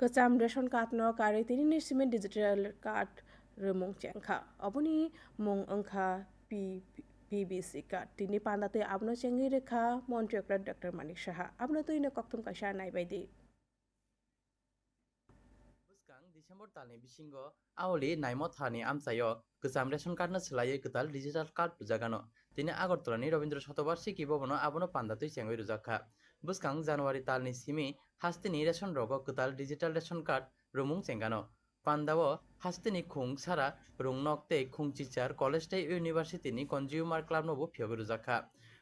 card no kari tini ni simen digital card remung chengkha oboni mung angkha p PBC card tini pandate abno chengi rekha মন্ত্রী doctor Manik Saha abno tuino koktum kaisa naibaidi Buskang December talni bisingo awli naimo thani amsayo gocham ration card no swlaiui kwtal digital card rujagano tini agartala ni robindra shatobarsiki bobono abono pandatui chengoi rujakha buskang January talni simi hastini ration rogo kwtal digital ration card rumung chengano pandao hastini khung sara rungnok tei khungchichar college tei university ni consumer club no bo phiogo rujakha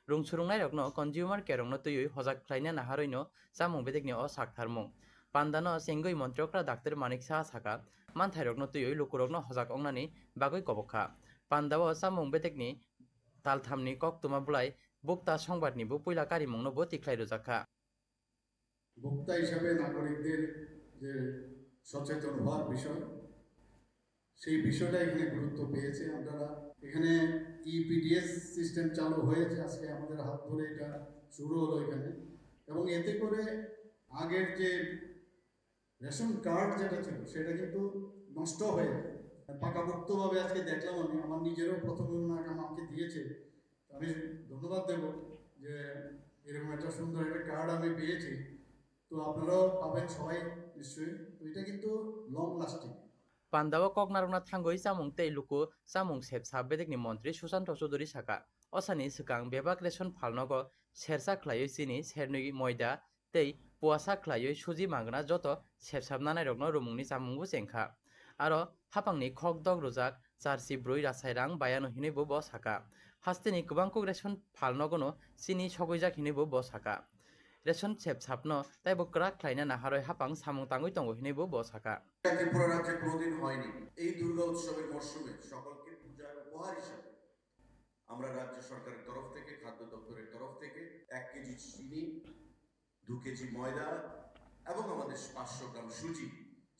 rungsurungnai rokno consumer care rokno tuiui hojak khlaina naharoi no chamung bedekni o saktharmung sengoi montrokra daktar manik saha saka manthai rokno tuiui lukurokno hojak ongnani bagoi kobokha pandao chamung bedekni talthamni koktuma bulai bukta সংবাদনি bo puila karimungno bo tiklai rujakha ভোক্তা হিসাবে নাগরিকদের যে সচেতন হওয়ার বিষয় সেই বিষয়টা এখানে গুরুত্ব পেয়েছে আপনারা এখানে ইপিডিএস সিস্টেম চালু হয়েছে আজকে আমাদের হাত ধরে এটা শুরু হলো এখানে এবং এতে করে আগের যে রেশন কার্ড যেটা ছিল, সেটা কিন্তু নষ্ট হয়ে যায়। পাকাপোক্তভাবে আজকে দেখলাম আমি, আমার নিজেরও প্রথম আমাকে দিয়েছে। আমি ধন্যবাদ দেব যে এরকম একটা সুন্দর একটা কার্ড আমি পেয়েছি। তো আপনারাও পাবেন সবাই নিশ্চয়ই। তো এটা কিন্তু long lasting pandao koknarokna thangoi chamung tei luku chamung sepsa bedekni মন্ত্রী সুশান্ত চৌধুরী সাকা অসানি swkang bebak ration sersa khlaioi chini sernui moida tei puasa khlaioi suji mangna joto sepsabnanai rokno rumungni chamungbo chengkha aro hapangni khok dog rujak charsi brui rasairang bayano hinui bo saka hasteni kwbang kok ration phalnogono chini sogoijak hinui bo saka ration sepsapno taibo kwrak khlaina naharoi hapang samung tangoi tongo hinui bo saka Tripura রাজ্যে কোনোদিন হয়নি এই দুর্গা উৎসবের মরশুমে সকলকে পূজার উপহার হিসাবে আমরা রাজ্য সরকারের তরফ থেকে খাদ্য দপ্তরের তরফ থেকে এক কেজি চিনি দু কেজি ময়দা এবং আমাদের পাঁচশো গ্রাম সুজি,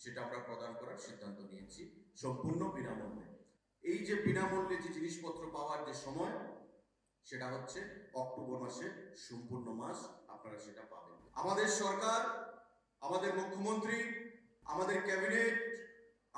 সেটা আমরা প্রদান করার সিদ্ধান্ত নিয়েছি সম্পূর্ণ বিনামূল্যে। এই যে বিনামূল্যে যে জিনিসপত্র পাওয়ার যে সময়, সেটা হচ্ছে অক্টোবর মাসের সম্পূর্ণ মাস আপনারা সেটা পাবেন। আমাদের সরকার, আমাদের মুখ্যমন্ত্রী, আমাদের ক্যাবিনেট,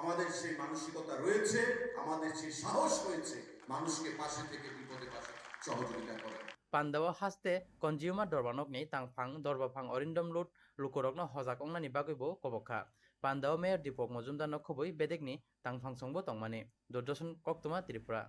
আমাদের সেই মানসিকতা রয়েছে, আমাদের সেই সাহস রয়েছে মানুষকে পাশে থেকে বিপদে পাশে সহযোগিতা কৰে। পাণ্ডৱ হাস্তে কনজিউমাৰ দৰবানক নি টাংফাং দৰবাফাং অৰিন্দম লোট লোকৰক ন সজাগ অংনা নিবা কৰিব কবখা। পাণ্ডৱ মেয়ৰ দীপক মজুমদাৰ নক খবই বেদেক নি টাংফাং চংব টংমানে দূৰদৰ্শন কক ত্ৰিপুৰা।